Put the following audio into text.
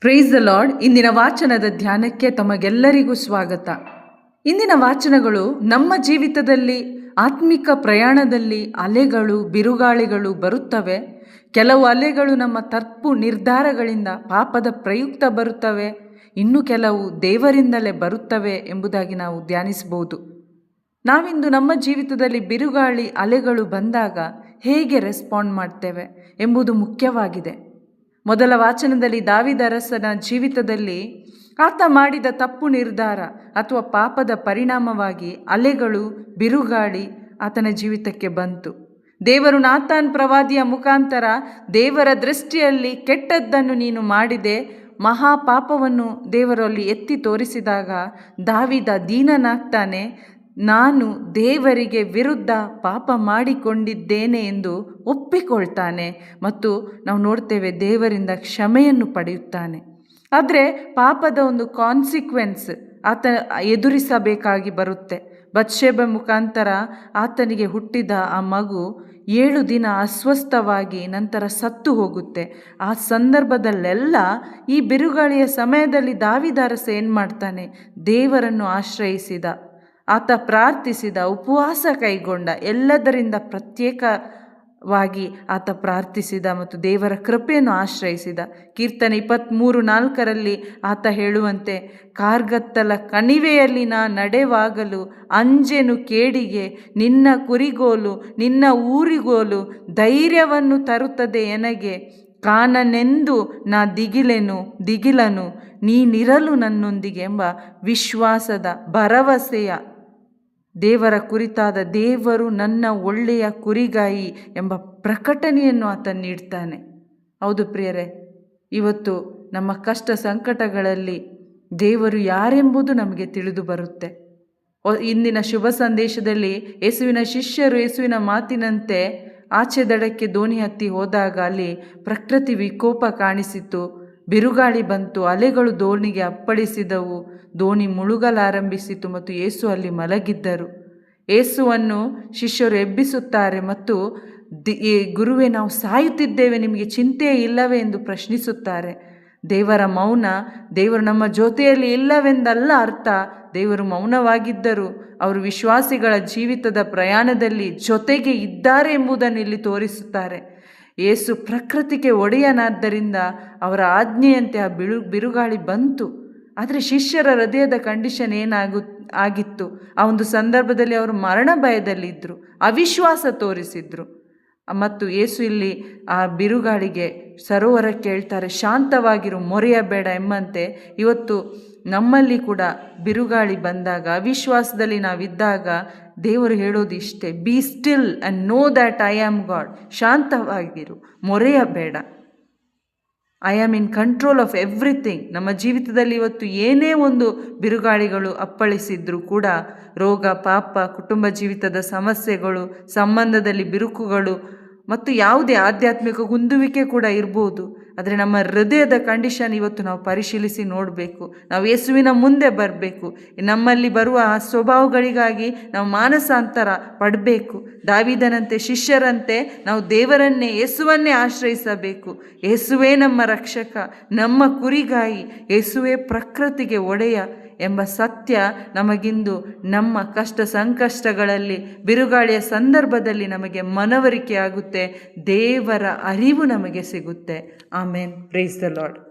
Praise the lord ಇಂದಿನ ವಾಚನದ ಧ್ಯಾನಕ್ಕೆ ತಮಗೆಲ್ಲರಿಗೂ ಸ್ವಾಗತ. ಇಂದಿನ ವಾಚನಗಳು ನಮ್ಮ ಜೀವಿತದಲ್ಲಿ, ಆತ್ಮಿಕ ಪ್ರಯಾಣದಲ್ಲಿ ಅಲೆಗಳು, ಬಿರುಗಾಳಿಗಳು ಬರುತ್ತವೆ. ಕೆಲವು ಅಲೆಗಳು ನಮ್ಮ ತಪ್ಪು ನಿರ್ಧಾರಗಳಿಂದ ಪಾಪದ ಪ್ರಯುಕ್ತ ಬರುತ್ತವೆ. ಇನ್ನು ಕೆಲವು ದೇವರಿಂದಲೇ ಬರುತ್ತವೆ ಎಂಬುದಾಗಿ ನಾವು ಧ್ಯಾನಿಸಬಹುದು. ನಾವಿಂದು ನಮ್ಮ ಜೀವಿತದಲ್ಲಿ ಬಿರುಗಾಳಿ, ಅಲೆಗಳು ಬಂದಾಗ ಹೇಗೆ ರೆಸ್ಪಾಂಡ್ ಮಾಡ್ತೇವೆ ಎಂಬುದು ಮುಖ್ಯವಾಗಿದೆ. ಮೊದಲ ವಾಚನದಲ್ಲಿ ದಾವಿದರಸನ ಜೀವಿತದಲ್ಲಿ ಆತ ಮಾಡಿದ ತಪ್ಪು ನಿರ್ಧಾರ ಅಥವಾ ಪಾಪದ ಪರಿಣಾಮವಾಗಿ ಅಲೆಗಳು, ಬಿರುಗಾಳಿ ಆತನ ಜೀವಿತಕ್ಕೆ ಬಂತು. ದೇವರು ನಾತಾನ್ ಪ್ರವಾದಿಯ ಮುಖಾಂತರ ದೇವರ ದೃಷ್ಟಿಯಲ್ಲಿ ಕೆಟ್ಟದ್ದನ್ನು ನೀನು ಮಾಡಿದೆ ಮಹಾಪಾಪವನ್ನು ದೇವರಲ್ಲಿ ಎತ್ತಿ ತೋರಿಸಿದಾಗ ದಾವಿದ ದೀನನಾಗ್ತಾನೆ ನಾನು ದೇವರಿಗೆ ವಿರುದ್ಧ ಪಾಪ ಮಾಡಿಕೊಂಡಿದ್ದೇನೆ ಎಂದು ಒಪ್ಪಿಕೊಳ್ತಾನೆ ಮತ್ತು ನಾವು ನೋಡ್ತೇವೆ ದೇವರಿಂದ ಕ್ಷಮೆಯನ್ನು ಪಡೆಯುತ್ತಾನೆ. ಆದರೆ ಪಾಪದ ಒಂದು ಕಾನ್ಸಿಕ್ವೆನ್ಸ್ ಆತ ಎದುರಿಸಬೇಕಾಗಿ ಬರುತ್ತೆ. ಬತ್ಷೆಬ ಮುಖಾಂತರ ಆತನಿಗೆ ಹುಟ್ಟಿದ ಆ ಮಗು ಏಳು ದಿನ ಅಸ್ವಸ್ಥವಾಗಿ ನಂತರ ಸತ್ತು ಹೋಗುತ್ತೆ. ಆ ಸಂದರ್ಭದಲ್ಲೆಲ್ಲ ಈ ಬಿರುಗಾಳಿಯ ಸಮಯದಲ್ಲಿ ದಾವಿದಾರಸ ಏನು ಮಾಡ್ತಾನೆ ದೇವರನ್ನು ಆಶ್ರಯಿಸಿದ. ಆತ ಪ್ರಾರ್ಥಿಸಿದ, ಉಪವಾಸ ಕೈಗೊಂಡ, ಎಲ್ಲದರಿಂದ ಪ್ರತ್ಯೇಕವಾಗಿ ಆತ ಪ್ರಾರ್ಥಿಸಿದ ಮತ್ತು ದೇವರ ಕೃಪೆಯನ್ನು ಆಶ್ರಯಿಸಿದ. ಕೀರ್ತನೆ ಇಪ್ಪತ್ತ್ಮೂರು ನಾಲ್ಕರಲ್ಲಿ ಆತ ಹೇಳುವಂತೆ, ಕಾರ್ಗತ್ತಲ ಕಣಿವೆಯಲ್ಲಿ ನಾ ನಡೆವಾಗಲು, ಅಂಜೆನು ಕೇಡಿಗೆ, ನಿನ್ನ ಕುರಿಗೋಲು, ನಿನ್ನ ಊರಿಗೋಲು ಧೈರ್ಯವನ್ನು ತರುತ್ತದೆ ಎನಗೆ. ಕಾನನೆಂದು ನಾ ದಿಗಿಲೆನು, ದಿಗಿಲನು, ನೀನಿರಲು ನನ್ನೊಂದಿಗೆ ಎಂಬ ವಿಶ್ವಾಸದ ಭರವಸೆಯ ದೇವರ ಕುರಿತಾದ ದೇವರು ನನ್ನ ಒಳ್ಳೆಯ ಕುರಿಗಾಯಿ ಎಂಬ ಪ್ರಕಟಣೆಯನ್ನು ಆತ ನೀಡ್ತಾನೆ. ಹೌದು ಪ್ರಿಯರೇ, ಇವತ್ತು ನಮ್ಮ ಕಷ್ಟ ಸಂಕಟಗಳಲ್ಲಿ ದೇವರು ಯಾರೆಂಬುದು ನಮಗೆ ತಿಳಿದು ಬರುತ್ತೆ. ಇಂದಿನ ಶುಭ ಸಂದೇಶದಲ್ಲಿ ಯೇಸುವಿನ ಶಿಷ್ಯರು ಯೇಸುವಿನ ಮಾತಿನಂತೆ ಆಚೆ ದಡಕ್ಕೆ ದೋಣಿ ಹತ್ತಿ ಹೋದಾಗ ಅಲ್ಲಿ ಪ್ರಕೃತಿ ವಿಕೋಪ ಕಾಣಿಸಿತು. ಬಿರುಗಾಳಿ ಬಂತು, ಅಲೆಗಳು ದೋಣಿಗೆ ಅಪ್ಪಳಿಸಿದವು. ದೋಣಿ ಮುಳುಗಲಾರಂಭಿಸಿತು ಮತ್ತು ಏಸು ಅಲ್ಲಿ ಮಲಗಿದ್ದರು. ಏಸುವನ್ನು ಶಿಷ್ಯರು ಎಬ್ಬಿಸುತ್ತಾರೆ ಮತ್ತು ದಿ ಗುರುವೆ, ನಾವು ಸಾಯುತ್ತಿದ್ದೇವೆ, ನಿಮಗೆ ಚಿಂತೆ ಇಲ್ಲವೇ ಎಂದು ಪ್ರಶ್ನಿಸುತ್ತಾರೆ. ದೇವರ ಮೌನ, ದೇವರು ನಮ್ಮ ಜೊತೆಯಲ್ಲಿ ಇಲ್ಲವೆಂದಲ್ಲ ಅರ್ಥ. ದೇವರು ಮೌನವಾಗಿದ್ದರು. ಅವರು ವಿಶ್ವಾಸಿಗಳ ಜೀವಿತದ ಪ್ರಯಾಣದಲ್ಲಿ ಜೊತೆಗೆ ಇದ್ದಾರೆ ಎಂಬುದನ್ನು ಇಲ್ಲಿ ತೋರಿಸುತ್ತಾರೆ. ಏಸು ಪ್ರಕೃತಿಗೆ ಒಡೆಯನಾದ್ದರಿಂದ ಅವರ ಆಜ್ಞೆಯಂತೆ ಆ ಬಿಳು, ಬಿರುಗಾಳಿ ಬಂತು. ಆದರೆ ಶಿಷ್ಯರ ಹೃದಯದ ಕಂಡೀಷನ್ ಏನಾಗು, ಆಗಿತ್ತು. ಆ ಒಂದು ಸಂದರ್ಭದಲ್ಲಿ ಅವರು ಮರಣ ಭಯದಲ್ಲಿದ್ದರು ಅವಿಶ್ವಾಸ ತೋರಿಸಿದ್ರು. ಮತ್ತು ಏಸು ಇಲ್ಲಿ ಆ ಬಿರುಗಾಳಿಗೆ ಸರೋವರ ಕೇಳ್ತಾರೆ, ಶಾಂತವಾಗಿರು ಮೊರೆಯಬೇಡ ಎಂಬಂತೆ ಇವತ್ತು ನಮ್ಮಲ್ಲಿ ಕೂಡ ಬಿರುಗಾಳಿ ಬಂದಾಗ, ಅವಿಶ್ವಾಸದಲ್ಲಿ ನಾವಿದ್ದಾಗ ದೇವರು ಹೇಳೋದು ಇಷ್ಟೇ be still and know that I am God ಶಾಂತವಾಗಿರು ಮೊರೆಯಬೇಡ I am in control of everything ನಮ್ಮ ಜೀವಿತದಲ್ಲಿ ಇವತ್ತು ಏನೇ ಒಂದು ಬಿರುಗಾಳಿಗಳು ಅಪ್ಪಳಿಸಿದ್ರೂ ಕೂಡ, ರೋಗ, ಪಾಪ, ಕುಟುಂಬ ಜೀವಿತದ ಸಮಸ್ಯೆಗಳು, ಸಂಬಂಧದಲ್ಲಿ ಬಿರುಕುಗಳು ಮತ್ತು ಯಾವುದೇ ಆಧ್ಯಾತ್ಮಿಕ ಗುಂದುವಿಕೆ ಕೂಡ ಇರ್ಬೋದು. ಆದರೆ ನಮ್ಮ ಹೃದಯದ ಕಂಡೀಷನ್ ಇವತ್ತು ನಾವು ಪರಿಶೀಲಿಸಿ ನೋಡಬೇಕು. ನಾವು ಯೇಸುವಿನ ಮುಂದೆ ಬರಬೇಕು. ನಮ್ಮಲ್ಲಿ ಬರುವ ಆ ಸ್ವಭಾವಗಳಿಗಾಗಿ ನಾವು ಮಾನಸಾಂತರ ಪಡಬೇಕು. ದಾವಿದನಂತೆ ಶಿಷ್ಯರಂತೆ ನಾವು ದೇವರನ್ನೇ, ಯೇಸುವನ್ನೇ ಆಶ್ರಯಿಸಬೇಕು. ಯೇಸುವೇ ನಮ್ಮ ರಕ್ಷಕ, ನಮ್ಮ ಕುರಿಗಾಯಿ, ಯೇಸುವೇ ಪ್ರಕೃತಿಗೆ ಒಡೆಯ ಎಂಬ ಸತ್ಯ ನಮಗಿಂದು ನಮ್ಮ ಕಷ್ಟ ಸಂಕಷ್ಟಗಳಲ್ಲಿ, ಬಿರುಗಾಳಿಯ ಸಂದರ್ಭದಲ್ಲಿ ನಮಗೆ ಮನವರಿಕೆ ಆಗುತ್ತೆ, ದೇವರ ಅರಿವು ನಮಗೆ ಸಿಗುತ್ತೆ. ಆಮೇನ್. Praise the lord